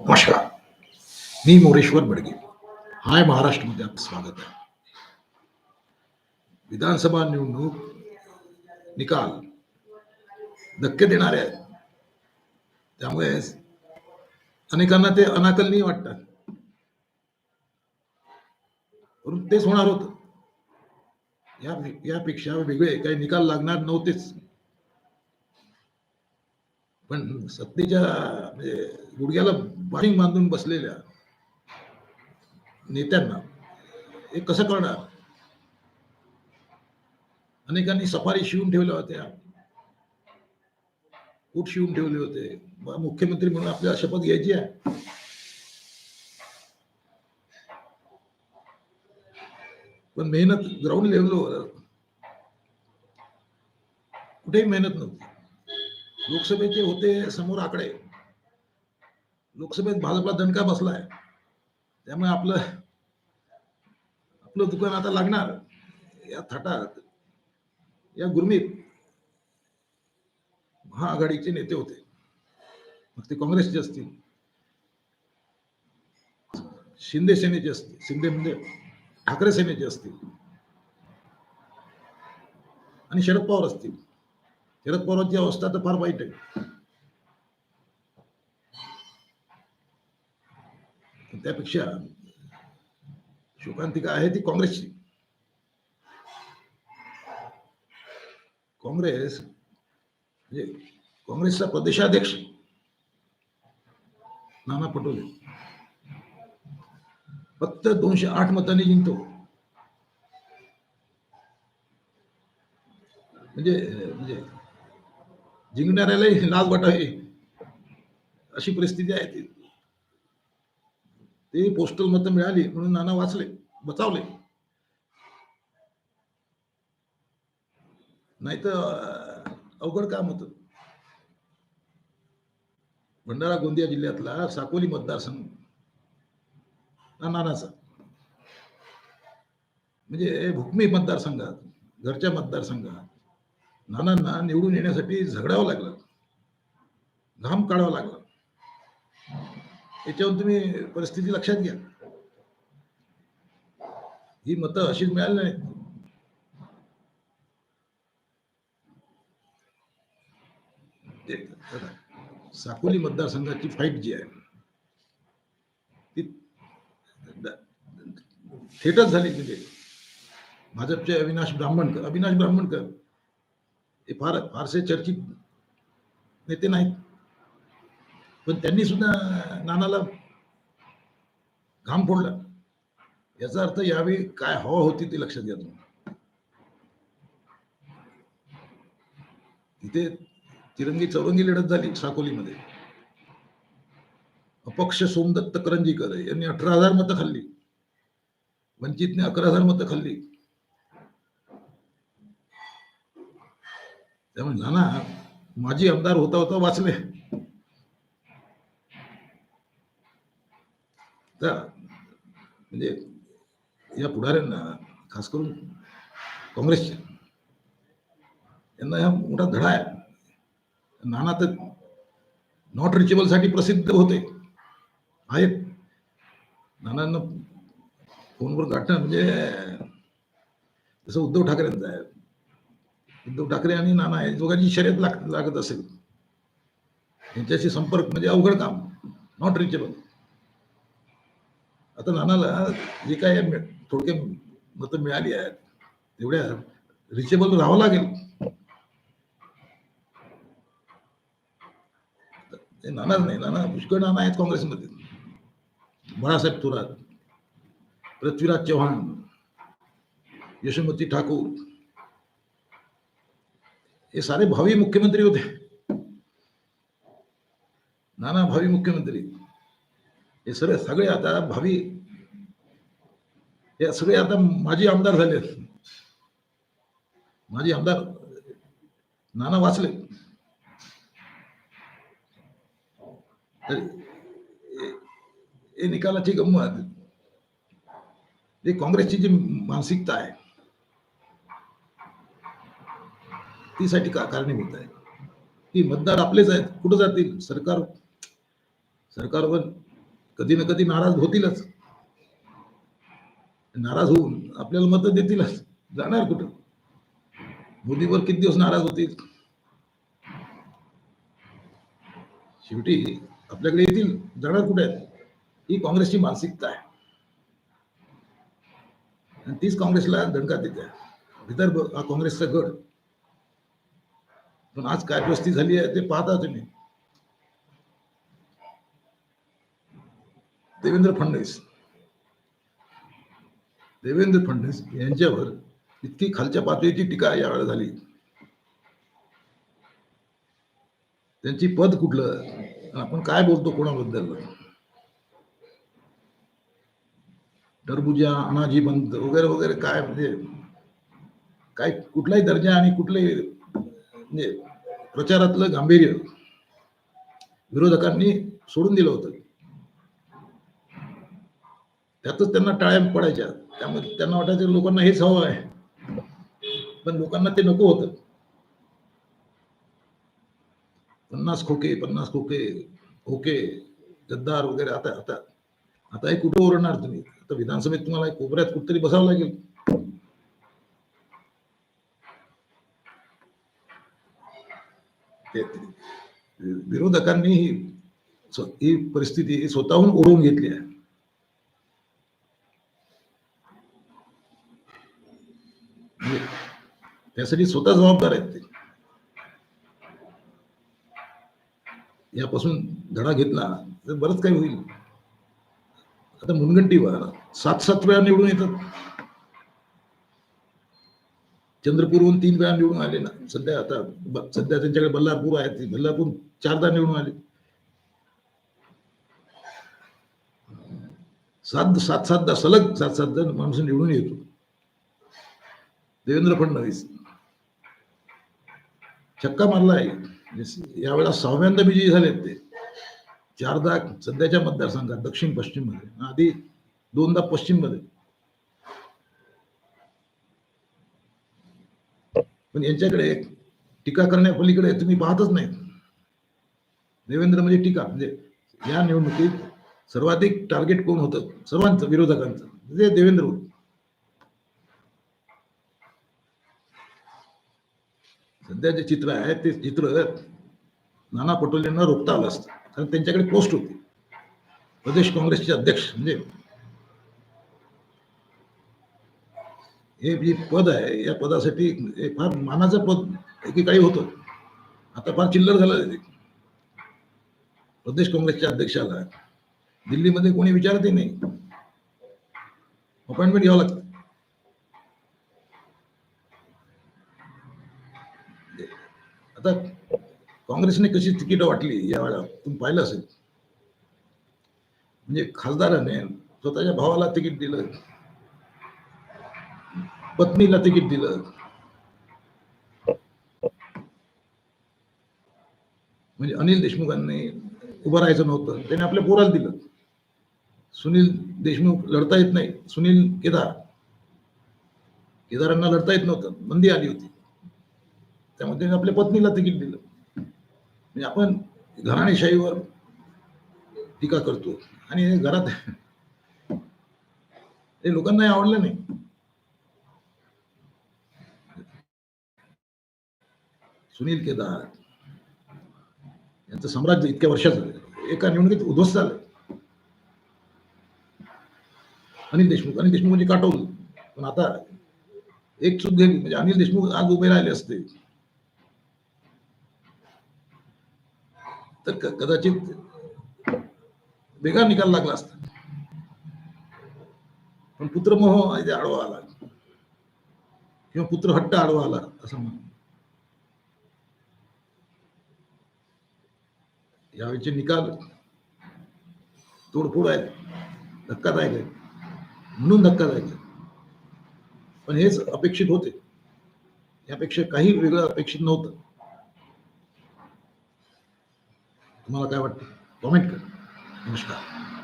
नमस्कार. मी मोरेश्वर बडगे. हाय महाराष्ट्रमध्ये आपलं स्वागत. आहे विधानसभा निवडणूक निकाल धक्के देणारे आहेत. त्यामुळे अनेकांना ते अनाकलनीय वाटतात. तेच होणार होत. या यापेक्षा वेगळे काही निकाल लागणार नव्हतेच. पण सत्तेच्या म्हणजे गुडघ्याला बाणिंग बांधून बसलेल्या नेत्यांना हे कसं करणार अनेकांनी सफारी शिवून ठेवल्या होत्या. कुठ शिवून ठेवले होते. मुख्यमंत्री म्हणून आपल्याला शपथ घ्यायची आहे. पण मेहनत ग्राउंड लेवलवर कुठेही मेहनत नव्हती. लोकसभेचे होते समोर आकडे. लोकसभेत भाजपला दणका बसलाय. त्यामुळे आपलं आपलं दुकान आता लागणार. या थाटात या गुरमीत महाआघाडीचे नेते होते. मग ते काँग्रेसचे असतील. शिंदे सेनेचे असतील शिंदे म्हणजे ठाकरे सेनेचे असतील. आणि शरद पवार असतील. शरद पवारांची अवस्था तर फार वाईट आहे. त्यापेक्षा शोकांतिका आहे ती काँग्रेसची. काँग्रेस म्हणजे काँग्रेसचा प्रदेशाध्यक्ष नाना पटोले. फक्त दोनशे आठ मतांनी जिंकतो. म्हणजे म्हणजे जिंकणाऱ्यालाही लाज वाटावी अशी परिस्थिती आहे ती. ते पोस्टल मतं मिळाली म्हणून नाना वाचले बचावले. नाही तर अवघड काम होतं. भंडारा गोंदिया जिल्ह्यातला साकोली मतदारसंघ. हा नानाचा. म्हणजे भुकमी मतदारसंघात घरच्या मतदारसंघात. नानांना निवडून येण्यासाठी झगडावं लागलं. घाम काढावा लागला. याच्यावर तुम्ही परिस्थिती लक्षात घ्या. ही मतं अशीच मिळाली नाहीत. ते साकोली मतदारसंघाची फाईट जी आहे ती थेटच झाली तिथे. भाजपचे अविनाश ब्राह्मणकर अविनाश ब्राह्मणकर हे फार फारसे चर्चित नेते नाहीत. पण त्यांनी सुद्धा नानाला घाम फोडला. याचा अर्थ यावेळी काय हवा होती ते लक्षात घ्या तुम्ही. तिथे तिरंगी चौरंगी लढत झाली साकोलीमध्ये. अपक्ष सोमदत्त करंजीकर यांनी अठरा हजार मतं खाल्ली. वंचितने अकरा हजार मतं खाल्ली. त्यामुळे नाना माजी आमदार होता होता वाचले. तर म्हणजे या पुढाऱ्यांना खास करून काँग्रेसच्या यांना हा मोठा धडा आहे. नाना तर नॉट रिचेबलसाठी प्रसिद्ध होते. आहेत नानांना फोनवर गाठणं म्हणजे जसं उद्धव ठाकरेंचं आहे. उद्धव ठाकरे आणि नाना या दोघांची शर्यत लाग लागत असेल. यांच्याशी संपर्क म्हणजे अवघड काम नॉट रिचेबल आता नानाला जे काय थोडक्या थोडके मतं मिळाली आहेत तेवढ्या रिचेबल राहावं लागेल. ते नानाच नाही नाना पुष्कळ नाना आहेत काँग्रेसमध्ये. बाळासाहेब थोरात पृथ्वीराज चव्हाण यशोमती ठाकूर हे सारे भावी मुख्यमंत्री होते नाना भावी मुख्यमंत्री। हे सगळे सगळे आता भावी हे सगळे आता माजी आमदार झाले माजी आमदार नाना वाचले. हे- हे निकालाची गंमत. हे काँग्रेसची जी मानसिकता आहे तीसाठी का कारणीभूत आहे ती मतदार आपलेच आहेत. कुठं जातील? सरकार सरकारवर कधी ना कधी नाराज होतीलच. नाराज होऊन आपल्याला मतं देतीलच. जाणार कुठं? मोदीवर किती दिवस नाराज होतील? शेवटी आपल्याकडे येतील. जाणार कुठे आहेत? ही काँग्रेसची मानसिकता आहे. आणि तीच काँग्रेसला दणका देते. विदर्भ हा काँग्रेसचा गड. पण आज काय परिस्थिती झाली आहे ते पाहता तुम्ही. देवेंद्र फडणवीस. देवेंद्र फडणवीस यांच्यावर इतकी खालच्या पातळीची टीका यावेळेला झाली. त्यांची पद कुठलं? आपण काय बोलतो कोणाबद्दल? टरबुजा अनाजी बंद वगैरे वगैरे काय म्हणजे काय कुठलाही दर्जा आणि कुठलंही म्हणजे प्रचारातलं गांभीर्य विरोधकांनी सोडून दिलं होतं. त्यातच त्यांना टाळ्या पडायच्या. त्यामुळे त्यांना वाटायचं लोकांना हेच हवं आहे. पण लोकांना ते नको होतं. पन्नास खोके पन्नास खोके खोके गद्दार वगैरे. आता आता आता हे कुठं ओरडणार तुम्ही? आता विधानसभेत तुम्हाला एक कोपऱ्यात कुठतरी बसावं लागेल ते- ते- विरोधकांनी ही ही परिस्थिती स्वतःहून ओढवून घेतली आहे. म्हणजे त्यासाठी स्वतः जबाबदार आहेत ते. यापासून धडा घेतला तर बरंच काही होईल. आता मुनगंटीवर सात सात वेळा निवडून येतात. चंद्रपूरहून तीन वेळा निवडून आले ना. सध्या आता सध्या त्यांच्याकडे बल्लारपूर आहे. बल्लारपूर चारदा निवडून आले. सात सात सातदा सलग सात सातदा माणूस निवडून येतो. देवेंद्र फडणवीस. छक्का मारला आहे यावेळेला सहाव्यांदा विजयी झालेत ते. चारदा सध्याच्या मतदारसंघात दक्षिण पश्चिममध्ये. आधी दोनदा पश्चिममध्ये. पण यांच्याकडे टीका करण्यापलीकडे तुम्ही पाहतच नाही देवेंद्र म्हणजे टीका म्हणजे या निवडणुकीत सर्वाधिक टार्गेट कोण होतं? सर्वांचं विरोधकांचं म्हणजे देवेंद्र होत. सध्या जे चित्र आहे ते चित्र नाना पटोलेंना रोखता आलं असतं. कारण त्यांच्याकडे पोस्ट होती. प्रदेश काँग्रेसचे अध्यक्ष म्हणजे हे जे पद आहे या पदासाठी हे फार मानाचं पद एकेकाळी होतं. आता फार चिल्लर झालं ते. प्रदेश काँग्रेसच्या अध्यक्षाला दिल्लीमध्ये कोणी विचारते नाही. अपॉइंटमेंट घ्यावं लागतं. आता काँग्रेसने कशी तिकीट वाटली या वेळा? तुम्ही पाहिलं असेल. म्हणजे खासदाराने स्वतःच्या भावाला तिकीट दिलं. पत्नीला तिकीट दिलं. म्हणजे अनिल देशमुखांनी उभं राहायचं नव्हतं. त्याने आपल्या पोराला दिलं. सुनील देशमुख लढता येत नाही. सुनील केदार. केदारांना लढता येत नव्हतं. बंदी आली होती. त्यामुळे त्याने आपल्या पत्नीला तिकीट दिलं. म्हणजे आपण घराणेशाहीवर टीका करतो. आणि घरात हे लोकांनाही आवडलं नाही. सुनील केदार यांचं साम्राज्य इतक्या वर्षात झालं. एका निवडणुकीत उद्ध्वस्त झालं. अनिल देशमुख अनिल देशमुख म्हणजे काटोल. पण आता एक चूक झाली म्हणजे अनिल देशमुख आज उभे राहिले असते. तर कदाचित वेगळा निकाल लागला असता. पण पुत्रमोह आडवा आला. किंवा पुत्र हट्ट आडवा आला असं म्हणतो यावेळीचे निकाल तोडफोड आहेत. धक्कादायक आहेत. म्हणून धक्कादायक आहे पण हेच अपेक्षित होते. यापेक्षा काही वेगळं अपेक्षित नव्हतं. तुम्हाला काय वाटतं? कॉमेंट करा. नमस्कार.